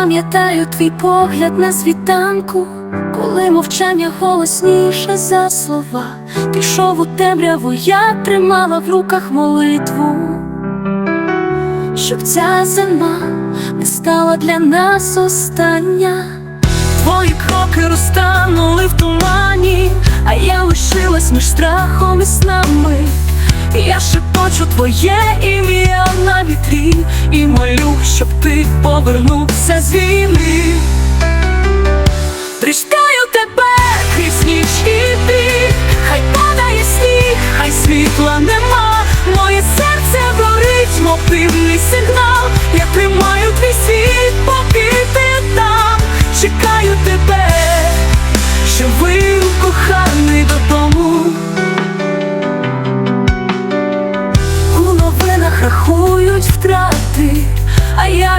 Пам'ятаю твій погляд на світанку, коли мовчання голосніше за слова. Пішов у темряву, я тримала в руках молитву, щоб ця зима не стала для нас остання. Твої кроки розтанули в тумані, а я лишилась між страхом і снами. Я шепочу твоє ім'я на вітрі і молю, повернувся з війни. Тріскаю тебе крізь ніч і ти, хай падає сніг, хай світла нема. Моє серце горить, мов дивний сигнал. Я тримаю твій світ, поки ти там. Чекаю тебе, живий, коханий додому. У новинах рахують втрати, а я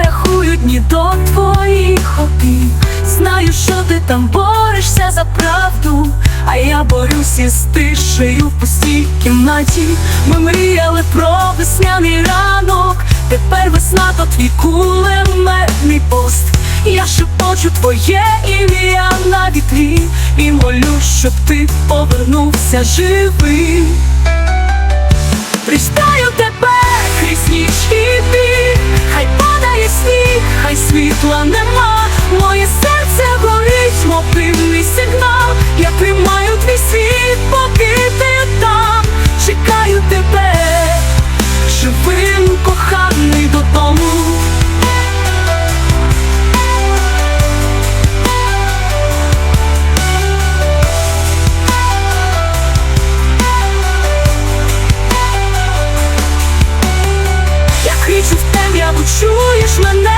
рахую дні до твоїх обід. Знаю, що ти там борешся за правду, а я борюсь із тишею в пустій кімнаті. Ми мріяли про весняний ранок, тепер весна то твій кулеметний пост. Я шепочу твоє ім'я на вітрі і молю, щоб ти повернувся живий. Світла нема. Моє серце горить, мов дивний сигнал. Я тримаю твій світ, поки ти там. Чекаю тебе, живим, коханий додому. Я кричу в темряву, чуєш мене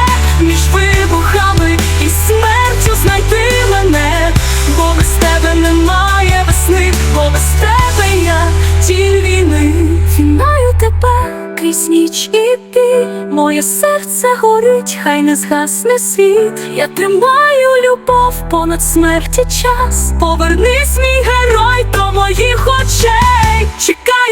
я війни. Фінаю тебе крізь ніч і ти, моє серце горить, хай не згасне світ. Я тримаю любов понад смерті час. Повернись, мій герой, до моїх очей. Тебе.